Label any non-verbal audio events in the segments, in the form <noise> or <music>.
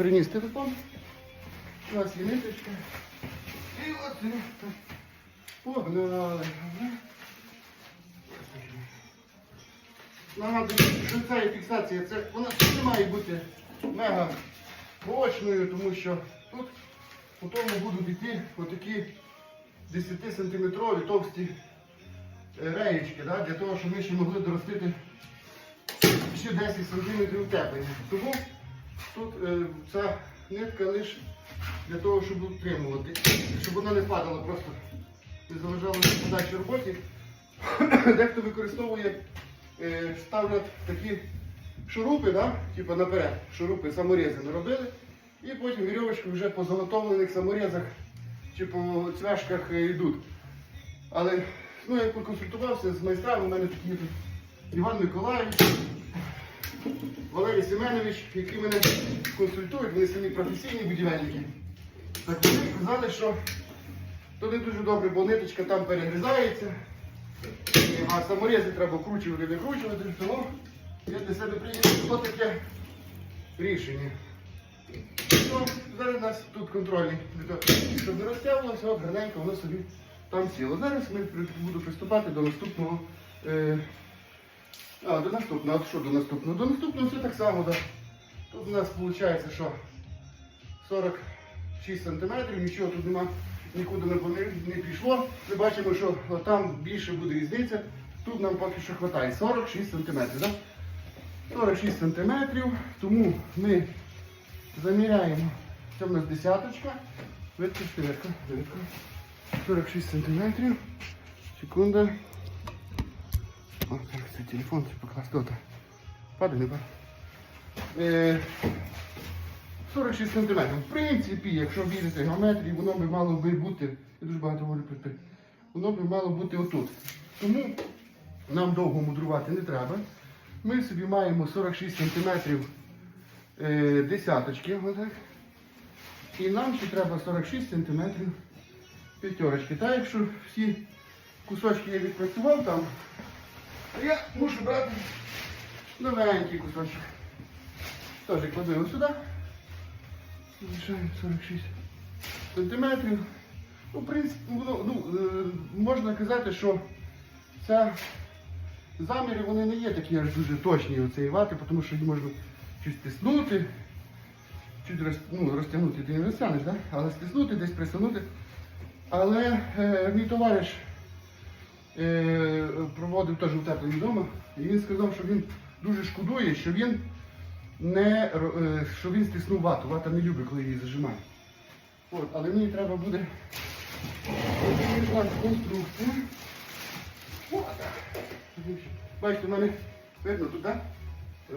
Приніс телефон. У нас є ниточка. І ну, погнали. Нагадую, що ця фіксація, це, вона не має бути мега прочною, тому що тут тому будуть йти отакі 10-сантиметрові товсті е, реєчки, да, для того, щоб ми ще могли доростити ще 10 см утеплення. Тому тут е, ця нитка лише для того, щоб утримувати, щоб вона не падала просто, не заважала в подальшій роботі. <coughs> Дехто використовує, е, ставлять такі шурупи, да? типу наперед, шурупи саморези наробили, і потім вірьовочки вже по заготовлених саморезах чи по цвяшках е, йдуть. Але ну, я поконсультувався з майстрами, у мене такі Іван Миколаївич, Валерій Семенович, які мене консультують, вони самі професійні будівельники. Так вони сказали, що то не дуже добре, бо ниточка там перегризається, а саморези треба вкручувати, викручувати, тому я для себе прийняв таке рішення. Ну, зараз у нас тут контрольний, щоб не розтягувалося, от гарненько воно собі там сіло. Зараз ми буду приступати до наступного. Е, а, до наступного, от що до наступного? До наступного все так само. Да. Тут у нас виходить, що 46 см, нічого тут нема, нікуди не, пішло. Ми бачимо, що там більше буде різниця. Тут нам поки що вистачає 46 см. Да? 46 см, тому ми заміряємо. Це в нас десяточка. Видка, видка. 46 см. Секунда. О, так, телефон це покласти. Ота. Падай, не падай. Е, 46 см. В принципі, якщо вірити геометрії, воно би мало би бути. Я дуже багато говорю про. Воно би мало бути отут. Тому нам довго мудрувати не треба. Ми собі маємо 46 см е, десяточки. Отак. І нам ще треба 46 см п'ятерочки. Так, якщо всі кусочки я відпрацював там, то я мушу брати новенький кусочок. Теж кладу його сюди. Залишаємо 46 сантиметрів. Ну, в принципі, ну, е, можна казати, що ця заміри вони не є такі аж дуже точні оцеї вати, тому що її можна чуть стиснути, чуть роз, ну, розтягнути ти не розтягнеш, да? але стиснути, десь присунути. Але е, мій товариш проводив теж утеплення вдома, і він сказав, що він дуже шкодує, що він не е, що він стиснув вату. Вата не любить, коли її зажимає. От, але мені треба буде конструкцію. Бачите, в мене видно тут, так?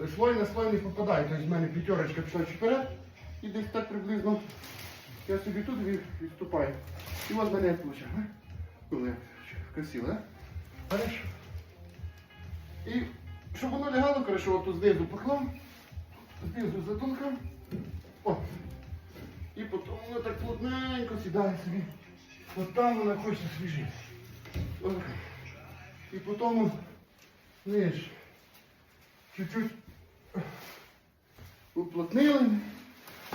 Е, Слой на слой не попадає. Тобто в мене п'ятерочка пішла вперед і десь так приблизно я собі тут відступаю. І от мене получає. Красиво, так? Хорошо. І щоб воно лягало, хорошо, от тут знизу поклав, знизу затолкав. О. І потім воно так плотненько сідає собі. От там вона хоче свіжити. І потім знаєш, чуть-чуть уплотнили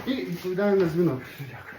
і відповідаю на дзвінок. Дякую.